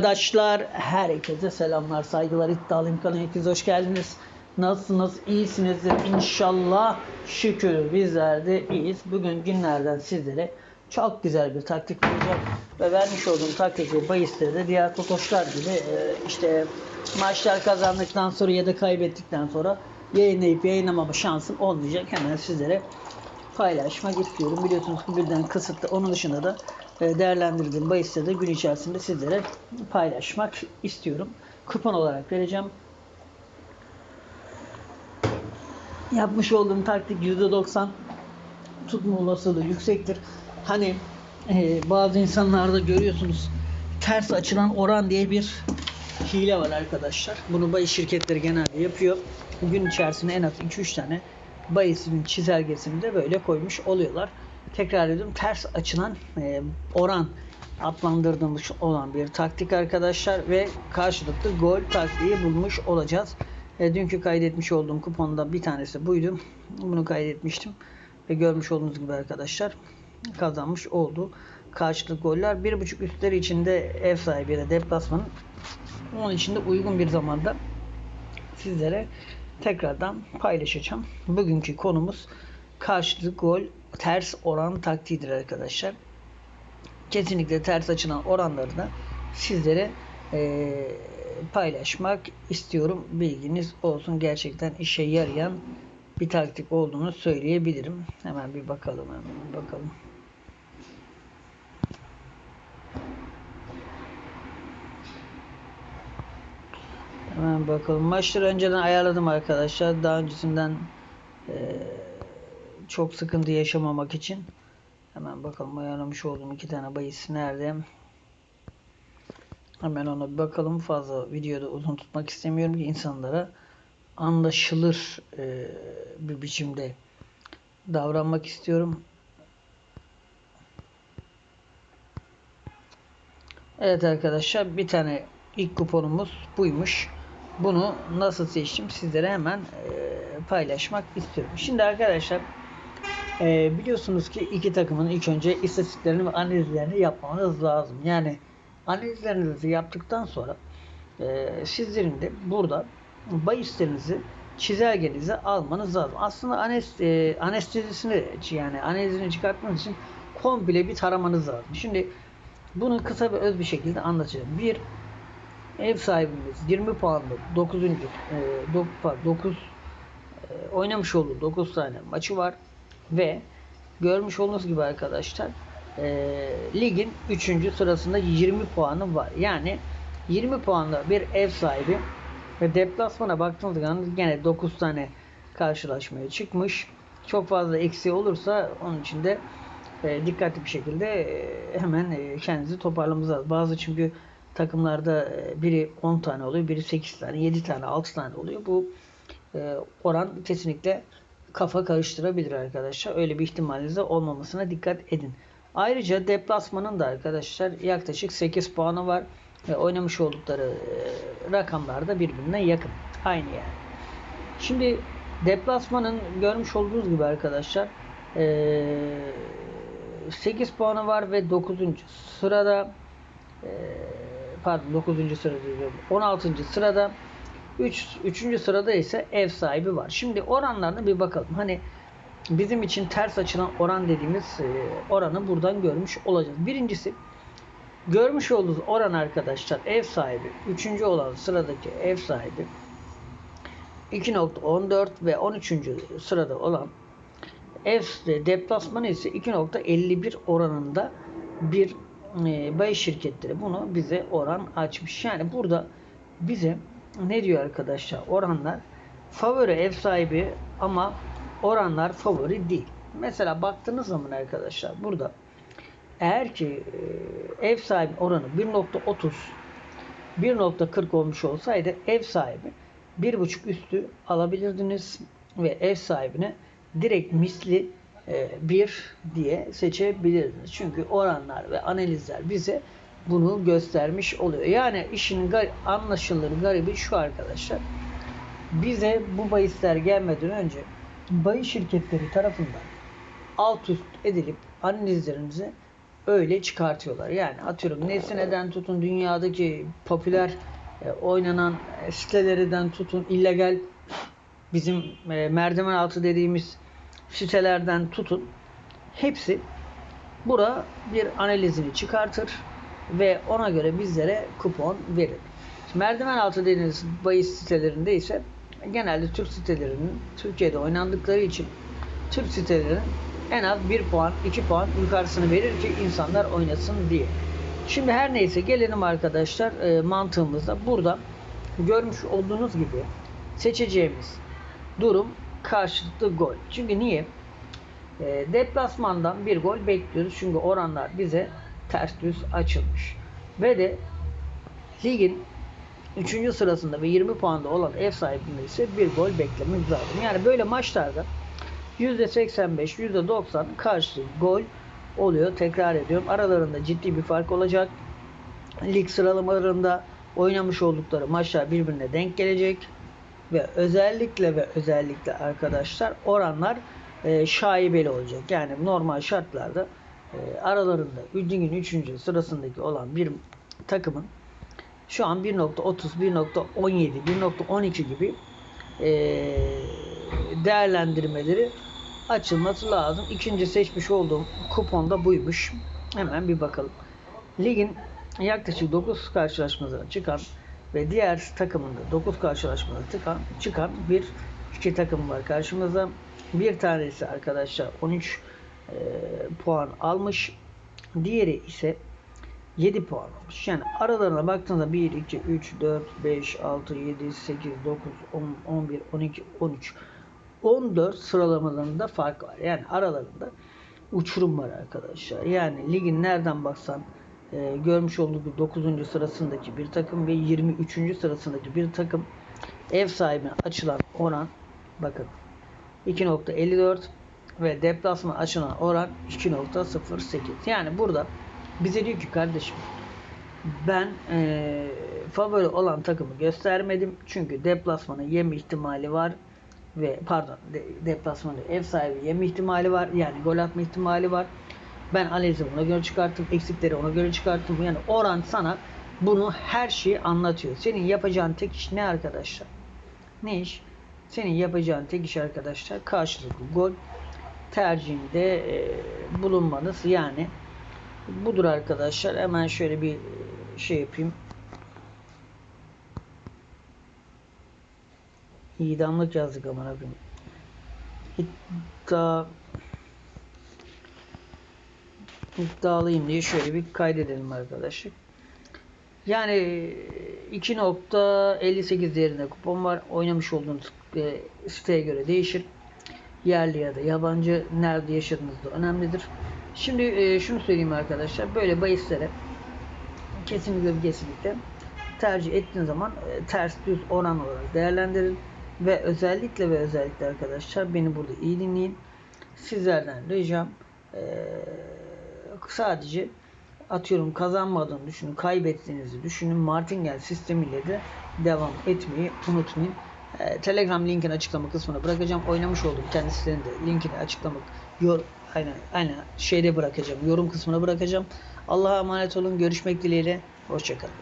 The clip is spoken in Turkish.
Arkadaşlar herkese selamlar, saygılar, iddialıyım kanalına hepiniz hoş geldiniz. Nasılsınız? İyisinizdir inşallah. Şükür bizler de iyiyiz. Bugün günlerden sizlere çok güzel bir taktik vereceğim. Ve vermiş olduğum taktik ve bahisleri de diğer totoşlar gibi e, işte maçlar kazandıktan sonra ya da kaybettikten sonra yayınlayıp yayınlamama şansım olmayacak. Hemen sizlere paylaşmak istiyorum. Biliyorsunuz ki birden kısıtlı. Onun dışında da değerlendirdiğim bahisleri de gün içerisinde sizlere paylaşmak istiyorum. Kupon olarak vereceğim. Yapmış olduğum taktik %90 tutma olasılığı yüksektir. Hani e, bazı insanlarda görüyorsunuz ters açılan oran diye bir hile var arkadaşlar. Bunu bahis şirketleri genelde yapıyor. Gün içerisinde en az 2-3 tane bahisinin çizelgesini de böyle koymuş oluyorlar. Tekrar ediyorum ters açılan e, oran adlandırdığımız olan bir taktik arkadaşlar ve karşılıklı gol taktiği bulmuş olacağız. E, dünkü kaydetmiş olduğum kuponda bir tanesi buydu. Bunu kaydetmiştim ve görmüş olduğunuz gibi arkadaşlar kazanmış oldu. Karşılıklı goller 1.5 üstleri içinde ev sahibi de deplasmanın onun için de uygun bir zamanda sizlere tekrardan paylaşacağım. Bugünkü konumuz karşılıklı gol ters oran taktiğidir arkadaşlar. Kesinlikle ters açılan oranları da sizlere e, paylaşmak istiyorum. Bilginiz olsun. Gerçekten işe yarayan bir taktik olduğunu söyleyebilirim. Hemen bir bakalım. Hemen bir bakalım. Hemen bakalım. Maçları önceden ayarladım arkadaşlar. Daha öncesinden e, çok sıkıntı yaşamamak için. Hemen bakalım ayarlamış olduğum iki tane bahis nerede? Hemen ona bir bakalım. Fazla videoda uzun tutmak istemiyorum ki insanlara anlaşılır e, bir biçimde davranmak istiyorum. Evet arkadaşlar bir tane ilk kuponumuz buymuş. Bunu nasıl seçtim sizlere hemen e, paylaşmak istiyorum. Şimdi arkadaşlar e, biliyorsunuz ki iki takımın ilk önce istatistiklerini ve analizlerini yapmanız lazım. Yani analizlerinizi yaptıktan sonra e, sizlerin de burada bahislerinizi çizelgenize almanız lazım. Aslında anest, e, anestezisini yani analizini çıkartmanız için komple bir taramanız lazım. Şimdi bunu kısa ve öz bir şekilde anlatacağım. Bir ev sahibimiz 20 puanlı 9. E, 9 e, oynamış olduğu 9 tane maçı var ve görmüş olduğunuz gibi arkadaşlar e, ligin 3. sırasında 20 puanı var. Yani 20 puanlı bir ev sahibi ve deplasmana baktığınız zaman gene 9 tane karşılaşmaya çıkmış. Çok fazla eksiği olursa onun için de e, dikkatli bir şekilde e, hemen e, kendinizi toparlamanız lazım. Bazı çünkü takımlarda e, biri 10 tane oluyor, biri 8 tane, 7 tane, 6 tane oluyor. Bu e, oran kesinlikle kafa karıştırabilir arkadaşlar. Öyle bir ihtimaliniz olmamasına dikkat edin. Ayrıca deplasmanın da arkadaşlar yaklaşık 8 puanı var ve oynamış oldukları e, rakamlar da birbirine yakın. Aynı yani. Şimdi deplasmanın görmüş olduğunuz gibi arkadaşlar 8 puanı var ve 9. sırada pardon 9. sırada diyorum. 16. sırada 3. 3. sırada ise ev sahibi var. Şimdi oranlarına bir bakalım. Hani bizim için ters açılan oran dediğimiz e, oranı buradan görmüş olacağız. Birincisi görmüş olduğunuz oran arkadaşlar ev sahibi 3. olan sıradaki ev sahibi 2.14 ve 13. sırada olan ev deplasmanı ise 2.51 oranında bir e, bahis şirketleri bunu bize oran açmış. Yani burada bize ne diyor arkadaşlar? Oranlar favori ev sahibi ama oranlar favori değil. Mesela baktığınız zaman arkadaşlar burada eğer ki e, ev sahibi oranı 1.30 1.40 olmuş olsaydı ev sahibi 1.5 üstü alabilirdiniz ve ev sahibine direkt misli e, bir diye seçebilirsiniz. Çünkü oranlar ve analizler bize bunu göstermiş oluyor. Yani işin gar anlaşılır garibi şu arkadaşlar. Bize bu bahisler gelmeden önce bahis şirketleri tarafından alt üst edilip analizlerimizi öyle çıkartıyorlar. Yani atıyorum Nesne'den tutun dünyadaki popüler e, oynanan sitelerden tutun illegal bizim e, merdiven altı dediğimiz sitelerden tutun hepsi bura bir analizini çıkartır ve ona göre bizlere kupon verir. Merdiven altı dediğiniz bahis sitelerinde ise genelde Türk sitelerinin Türkiye'de oynandıkları için Türk sitelerinin en az 1 puan, 2 puan yukarısını verir ki insanlar oynasın diye. Şimdi her neyse gelelim arkadaşlar e, mantığımızda. Burada görmüş olduğunuz gibi seçeceğimiz durum karşılıklı gol. Çünkü niye? E, deplasmandan bir gol bekliyoruz. Çünkü oranlar bize ters düz açılmış. Ve de ligin 3. sırasında ve 20 puanda olan ev sahibinde ise bir gol beklememiz lazım. Yani böyle maçlarda %85, %90 karşı gol oluyor. Tekrar ediyorum. Aralarında ciddi bir fark olacak. Lig sıralamalarında oynamış oldukları maçlar birbirine denk gelecek. Ve özellikle ve özellikle arkadaşlar oranlar e, şaibeli olacak. Yani normal şartlarda e, aralarında ligin 3. sırasındaki olan bir takımın şu an 1.30, 1.17, 1.12 gibi e, değerlendirmeleri açılması lazım. İkinci seçmiş olduğum kupon da buymuş. Hemen bir bakalım. Ligin yaklaşık 9 karşılaşmasına çıkan ve diğer takımında 9 karşılaşmada çıkan, çıkan bir iki takım var karşımızda. Bir tanesi arkadaşlar 13 e, puan almış. Diğeri ise 7 puan almış. Yani aralarına baktığınızda 1, 2, 3, 4, 5, 6, 7, 8, 9, 10, 11, 12, 13, 14 sıralamalarında fark var. Yani aralarında uçurum var arkadaşlar. Yani ligin nereden baksan e, görmüş olduğu 9. sırasındaki bir takım ve 23. sırasındaki bir takım ev sahibine açılan oran bakın 2.54 ve deplasman açılan oran 2.08. Yani burada bize diyor ki kardeşim ben e, favori olan takımı göstermedim. Çünkü deplasmanı yeme ihtimali var ve pardon de, deplasmanı ev sahibi yeme ihtimali var. Yani gol atma ihtimali var. Ben analizi ona göre çıkarttım. Eksikleri ona göre çıkarttım. Yani oran sana bunu her şeyi anlatıyor. Senin yapacağın tek iş ne arkadaşlar? Ne iş? Senin yapacağın tek iş arkadaşlar karşılıklı gol tercihinde e, bulunmanız. Yani budur arkadaşlar. Hemen şöyle bir şey yapayım. İdamlık yazdık aman abim. İddia iddialıyım diye şöyle bir kaydedelim arkadaşlar. Yani 2.58 değerinde kupon var. Oynamış olduğunuz e, siteye göre değişir. Yerli ya da yabancı nerede yaşadığınız da önemlidir. Şimdi e, şunu söyleyeyim arkadaşlar. Böyle bahislere kesinlikle kesinlikle tercih ettiğin zaman e, ters düz oran olarak değerlendirin. Ve özellikle ve özellikle arkadaşlar beni burada iyi dinleyin. Sizlerden ricam e, sadece atıyorum kazanmadığını düşünün, kaybettiğinizi düşünün. Martingale sistemiyle de devam etmeyi unutmayın. E, Telegram linkini açıklama kısmına bırakacağım. Oynamış olduğum kendisinin de linkini açıklamak yor aynen aynen şeyde bırakacağım. Yorum kısmına bırakacağım. Allah'a emanet olun. Görüşmek dileğiyle. Hoşçakalın.